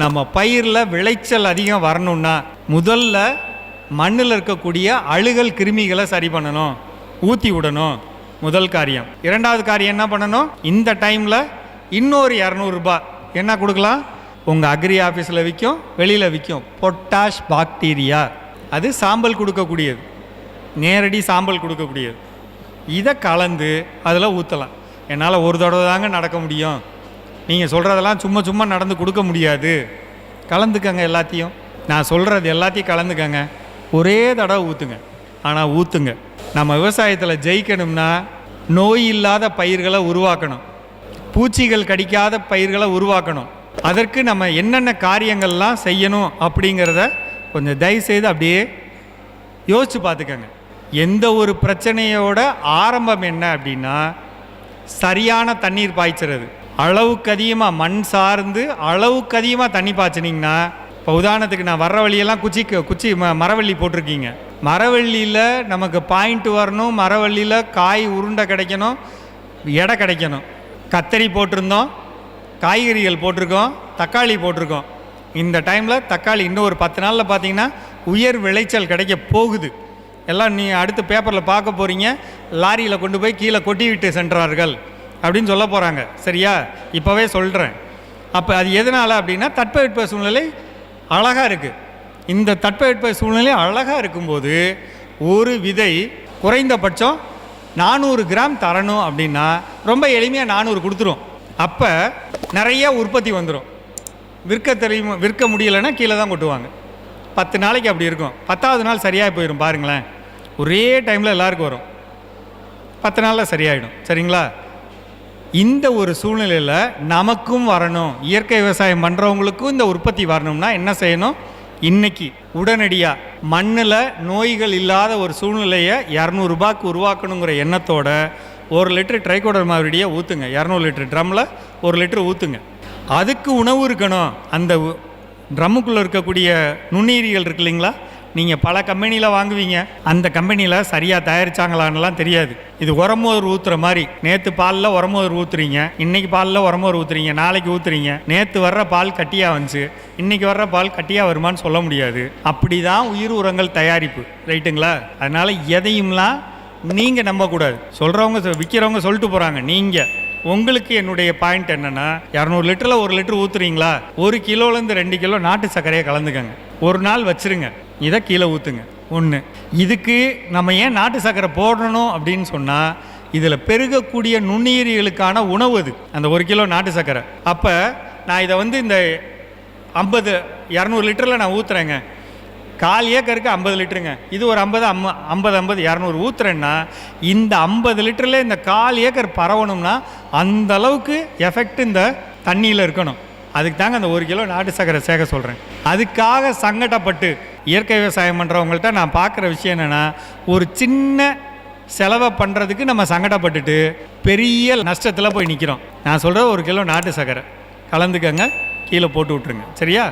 நம்ம பயிரில் விளைச்சல் அதிகம் வரணும்னா முதல்ல மண்ணில் இருக்கக்கூடிய அழுகல் கிருமிகளை சரி பண்ணணும். ஊற்றி விடணும். முதல் காரியம். இரண்டாவது காரியம் என்ன பண்ணணும்? இந்த டைமில் இன்னொரு இரநூறுபா என்ன கொடுக்கலாம்? உங்கள் அக்ரி ஆஃபீஸில் விற்கும் வெளியில் விற்கும் பொட்டாஷ் பாக்டீரியா அது சாம்பல் கொடுக்கக்கூடியது. நேரடி சாம்பல் கொடுக்கக்கூடியது. இதை கலந்து அதில் ஊற்றலாம் என்னால் ஒரு தடவை தாங்க நடக்க முடியும். நீங்கள் சொல்கிறதெல்லாம் சும்மா சும்மா நடந்து கொடுக்க முடியாது. கலந்துக்கங்க எல்லாத்தையும். நான் சொல்கிறது எல்லாத்தையும் கலந்துக்கங்க. ஒரே தடவை ஊற்றுங்க ஆனால் ஊற்றுங்க நம்ம விவசாயத்தில் ஜெயிக்கணும்னா நோய் இல்லாத பயிர்களை உருவாக்கணும். பூச்சிகள் கடிக்காத பயிர்களை உருவாக்கணும். அதற்கு நம்ம என்னென்ன காரியங்கள்லாம் செய்யணும் அப்படிங்கிறத கொஞ்சம் தயவுசெய்து அப்படியே யோசித்து பார்த்துக்கங்க. எந்த ஒரு பிரச்சனையோட ஆரம்பம் என்ன அப்படின்னா சரியான தண்ணீர் பாய்ச்சுறது. அளவுக்கு அதிகமாக மண் சார்ந்து அளவுக்கு அதிகமாக தண்ணி பாய்ச்சினீங்கன்னா இப்போ உதாரணத்துக்கு நான் வர்ற வழியெல்லாம் குச்சி குச்சி ம மரவள்ளி போட்டிருக்கீங்க. மரவள்ளியில் நமக்கு பாயிண்ட் வரணும் மரவள்ளியில் காய் உருண்டை கிடைக்கணும் எடை கிடைக்கணும். கத்தரி போட்டிருந்தோம் காய்கறிகள் போட்டிருக்கோம் தக்காளி போட்டிருக்கோம். இந்த டைமில் தக்காளி இன்னும் ஒரு பத்து நாளில் பார்த்தீங்கன்னா உயர் விளைச்சல் கிடைக்க போகுது. எல்லாம் நீ அடுத்து பேப்பரில் பார்க்க போகிறீங்க லாரியில் கொண்டு போய் கீழே கொட்டி விட்டு சென்றார்கள். அப்படின்னு சொல்ல போகிறாங்க சரியா? இப்போவே சொல்கிறேன் அப்போ அது எதனால் அப்படின்னா தட்பவெட்ப சூழ்நிலை அழகாக இருக்குது இந்த தட்பவெட்ப சூழ்நிலை அழகாக இருக்கும்போது ஒரு விதை குறைந்தபட்சம் நானூறு கிராம் தரணும் அப்படின்னா ரொம்ப எளிமையாக நானூறு கொடுத்துரும். அப்போ நிறைய உற்பத்தி வந்துடும் விற்க தெரியுமா விற்க முடியலைன்னா கீழே தான் கொட்டுவாங்க. பத்து நாளைக்கு அப்படி இருக்கும். பத்தாவது நாள் சரியாக போயிடும் பாருங்களேன். ஒரே டைமில் எல்லாருக்கும் வரும். பத்து நாளில் சரியாயிடும். சரிங்களா? இந்த ஒரு சூழ்நிலையில் நமக்கும் வரணும். இயற்கை விவசாயம் பண்ணுறவங்களுக்கும் இந்த உற்பத்தி வரணும்னா என்ன செய்யணும்? இன்னைக்கு உடனடியாக மண்ணில் நோய்கள் இல்லாத ஒரு சூழ்நிலையை இரநூறுபாக்கு உருவாக்கணுங்கிற எண்ணத்தோட ஒரு லிட்டர் ட்ரைகோடர் மாவடியை ஊற்றுங்க இரநூறு லிட்டர் ட்ரம்மில் ஒரு லிட்டர் ஊற்றுங்க அதுக்கு உணவு இருக்கணும். அந்த ட்ரம்முக்குள்ளே இருக்கக்கூடிய நுண்ணுயிரிகள் இருக்கு இல்லைங்களா? நீங்கள் பல கம்பெனியில் வாங்குவீங்க. அந்த கம்பெனியில் சரியாக தயாரிச்சாங்களான்லாம் தெரியாது. இது உரமோர் ஊற்றுற மாதிரி. நேற்று பாலில் உரமோர் ஊற்றுறீங்க இன்னைக்கு பாலில் உரமோர் ஊற்றுறீங்க நாளைக்கு ஊற்றுறீங்க நேற்று வர்ற பால் கட்டியாக வந்துச்சு. இன்னைக்கு வர்ற பால் கட்டியாக வருமான்னு சொல்ல முடியாது. அப்படி தான் உயிர் உரங்கள் தயாரிப்பு. ரைட்டுங்களா? அதனால் எதையும்லாம் நீங்கள் நம்பக்கூடாது. சொல்கிறவங்க விற்கிறவங்க சொல்லிட்டு போகிறாங்க நீங்கள் உங்களுக்கு என்னுடைய பாயிண்ட் என்னென்னா இரநூறு லிட்டரில் ஒரு லிட்டர் ஊற்றுறீங்களா ஒரு கிலோலேருந்து ரெண்டு கிலோ நாட்டு சர்க்கரையை கலந்துக்கங்க. ஒரு நாள் வச்சுருங்க. இதை கீழே ஊற்றுங்க ஒன்று இதுக்கு நம்ம ஏன் நாட்டு சர்க்கரை போடணும் அப்படின்னு சொன்னால் இதில் பெருகக்கூடிய நுண்ணுயிரிகளுக்கான உணவு அது. அந்த ஒரு கிலோ நாட்டு சர்க்கரை அப்போ நான் இதை வந்து இந்த ஐம்பது இரநூறு லிட்டரில் நான் ஊற்றுறேங்க கால் ஏக்கருக்கு ஐம்பது லிட்டருங்க. இது ஒரு ஐம்பது அம்ம ஐம்பது ஐம்பது இரநூறு ஊற்றுறேன்னா இந்த ஐம்பது லிட்டரில் இந்த கால் ஏக்கர் பரவணும்னா அந்த அளவுக்கு எஃபெக்ட் இந்த தண்ணியில் இருக்கணும். அதுக்கு தாங்க அந்த ஒரு கிலோ நாட்டு சக்கரை சேர்க்க சொல்கிறேன் அதுக்காக சங்கடப்பட்டு இயற்கை விவசாயம் பண்ணுறவங்கள்ட்ட நான் பார்க்குற விஷயம் என்னென்னா ஒரு சின்ன செலவை பண்ணுறதுக்கு நம்ம சங்கடப்பட்டுட்டு பெரிய நஷ்டத்தில் போய் நிற்கிறோம் நான் சொல்கிற ஒரு கிலோ நாட்டு சக்கரை. கலந்துக்கங்க கீழே போட்டு விட்ருங்க சரியா?